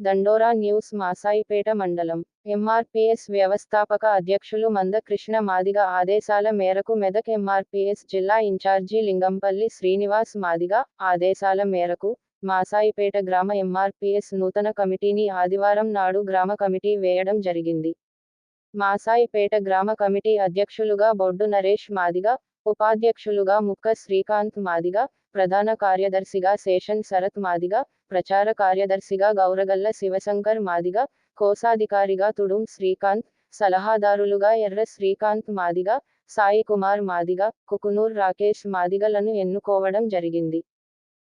దండోరా న్యూస్ మాసాయిపేట మండలం. ఎంఆర్పీఎస్ వ్యవస్థాపక అధ్యక్షులు మందకృష్ణ మాదిగ ఆదేశాల మేరకు మెదక్ ఎంఆర్పీఎస్ జిల్లా ఇన్ఛార్జి లింగంపల్లి శ్రీనివాస్ మాదిగ ఆదేశాల మేరకు మాసాయిపేట గ్రామ ఎంఆర్పీఎస్ నూతన కమిటీని ఆదివారం నాడు గ్రామ కమిటీ వేయడం జరిగింది. మాసాయిపేట గ్రామ కమిటీ అధ్యక్షులుగా బొడ్డు నరేష్ మాదిగ ఉపాధ్యక్షులుగా ముక్క శ్రీకాంత్ మాదిగ ప్రధాన కార్యదర్శిగా శేషన్ శరత్ మాదిగ ప్రచార కార్యదర్శిగా గౌరగల్ల శివశంకర్ మాదిగ కోశాధికారిగా తుడుం శ్రీకాంత్ సలహాదారులుగా ఎర్ర శ్రీకాంత్ మాదిగ సాయి కుమార్ మాదిగ కుకునూర్ రాకేష్ మాదిగలను ఎన్నుకోవడం జరిగింది.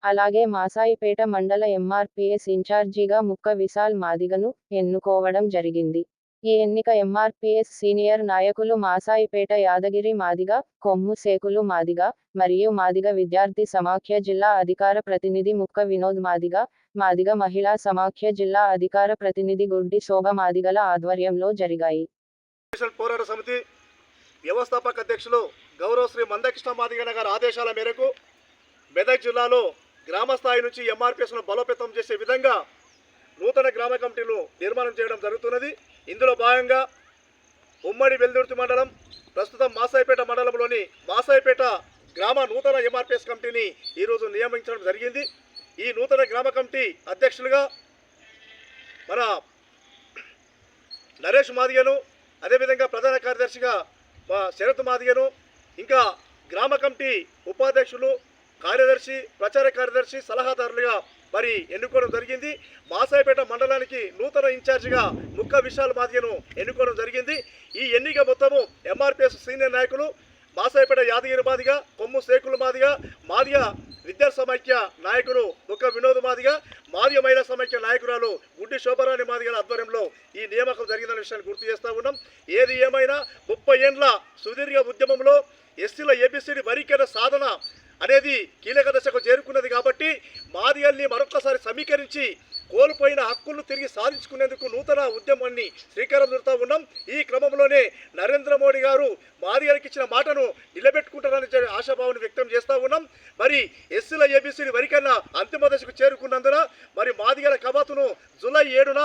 అలాగే మాసాయిపేట మండల ఎంఆర్పిఎస్ ఇన్ఛార్జిగా ముక్క విశాల్ మాదిగను ఎన్నుకోవడం జరిగింది. ఈ ఎన్నిక ఎంఆర్పీఎస్ సీనియర్ నాయకులు మాసాయిపేట యాదగిరి మాదిగ కొమ్ము సేకులు మాదిగ మరియు మాదిగ విద్యార్థి సమాఖ్య జిల్లా అధికార ప్రతినిధి ముక్క వినోద్ మాదిగ మాదిగ మహిళా సమాఖ్య జిల్లా అధికార ప్రతినిధి గుడ్డి శోభ మాదిగల ఆధ్వర్యంలో జరిగాయి. పోరాట సమితి వ్యవస్థాపక అధ్యక్షులు గౌరవ శ్రీ మందకృష్ణ మాదిగన్న గారి ఆదేశాల మేరకు మెదక్ జిల్లాలో గ్రామ స్థాయి నుంచి ఎంఆర్పిఎస్ను బలోపేతం చేసే విధంగా నూతన గ్రామ కమిటీలు నిర్మాణం చేయడం జరుగుతున్నది. ఇందులో భాగంగా ఉమ్మడి వెల్దుర్తి మండలం ప్రస్తుతం మాసాయిపేట మండలంలోని మాసాయిపేట గ్రామ నూతన ఎంఆర్పిఎస్ కమిటీని ఈరోజు నియమించడం జరిగింది. ఈ నూతన గ్రామ కమిటీ అధ్యక్షులుగా మన నరేష్ మాదిగను అదేవిధంగా ప్రధాన కార్యదర్శిగా మా శరత్ మాదిగను ఇంకా గ్రామ కమిటీ ఉపాధ్యక్షులు కార్యదర్శి ప్రచార కార్యదర్శి సలహాదారులుగా మరి ఎన్నుకోవడం జరిగింది. మాసాయిపేట మండలానికి నూతన ఇన్ఛార్జిగా ముక్క విశాల్ మాదిగను ఎన్నుకోవడం జరిగింది. ఈ ఎన్నిక మొత్తము ఎంఆర్పిఎస్ సీనియర్ నాయకులు మాసాయిపేట యాదగిరి మాదిగ కొమ్ము శేకుల మాదిగ మాదిగ విద్యా సమైక్య నాయకులు ముక్క వినోద్ మాదిగ మాదిగ మహిళా సమైక్య నాయకురాలు గుడ్డి శోభరాణి మాదిగల ఆధ్వర్యంలో ఈ నియామకం జరిగిందనే విషయాన్ని గుర్తు చేస్తా ఉన్నాం. ఏది ఏమైనా ముప్పై ఏండ్ల సుదీర్ఘ ఉద్యమంలో ఎస్సీల ఏబిసిడి వరీకరణ సాధన అనేది కీలక దశకు చేరుకున్నది కాబట్టి మాదిగల్ని మరొకసారి సమీకరించి కోల్పోయిన హక్కులను తిరిగి సాధించుకునేందుకు నూతన ఉద్యమాన్ని శ్రీకారం చుడుతూ ఉన్నాం. ఈ క్రమంలోనే నరేంద్ర మోడీ గారు మాదిగలకు ఇచ్చిన మాటను నిలబెట్టుకుంటారని ఆశాభావం ఆశాభావాన్ని వ్యక్తం చేస్తూ ఉన్నాం. మరి ఎస్సీల ఏబిసిడి వరికన్నా అంతిమ దశకు చేరుకున్నందున మరి మాదిగల కవాతును జూలై ఏడున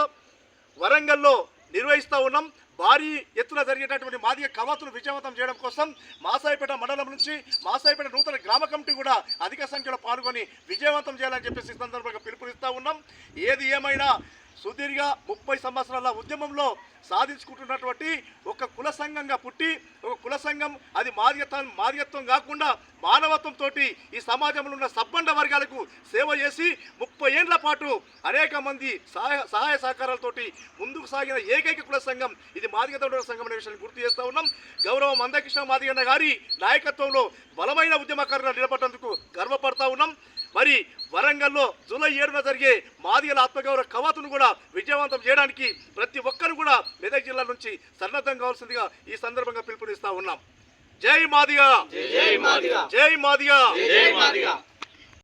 వరంగల్లో నిర్వహిస్తూ ఉన్నాం. భారీ ఎత్తున జరిగేటటువంటి మాదిగ కవాతును విజయవంతం చేయడం కోసం మాసాయిపేట మండలం నుంచి మాసాయిపేట నూతన గ్రామ కమిటీ కూడా అధిక సంఖ్యలో పాల్గొని విజయవంతం చేయాలని చెప్పేసి సందర్భంగా పిలుపునిస్తూ ఉన్నాం. ఏది ఏమైనా సుదీర్ఘ ముప్పై సంవత్సరాల ఉద్యమంలో సాధించుకుంటున్నటువంటి ఒక కుల సంఘంగా పుట్టి ఒక కుల సంఘం అది మాదిగత మాదిగత్వం కాకుండా మానవత్వంతో ఈ సమాజంలో ఉన్న సబ్బండ వర్గాలకు సేవ చేసి ముప్పై ఏండ్ల పాటు అనేక మంది సహాయ సహాయ సహకారాలతోటి ముందుకు సాగిన ఏకైక కుల సంఘం ఇది మాదిగత సంఘం అనే విషయాన్ని గుర్తు చేస్తా ఉన్నాం. గౌరవ మందకృష్ణ మాదిగన్న గారి నాయకత్వంలో బలమైన ఉద్యమకారులు నిలబడ్డందుకు గర్వపడతా ఉన్నాం. మరి వరంగల్లో జూలై ఏడున జరిగే మాదిగల ఆత్మగౌరవ కవాతును కూడా విజయవంతం చేయడానికి ప్రతి ఒక్కరు కూడా మెదక్ జిల్లా నుంచి సన్నద్ధం కావాల్సిందిగా ఈ సందర్భంగా పిలుపునిస్తా ఉన్నాం. జై మాదిగా! జై మాదిగా! జై మాదిగా!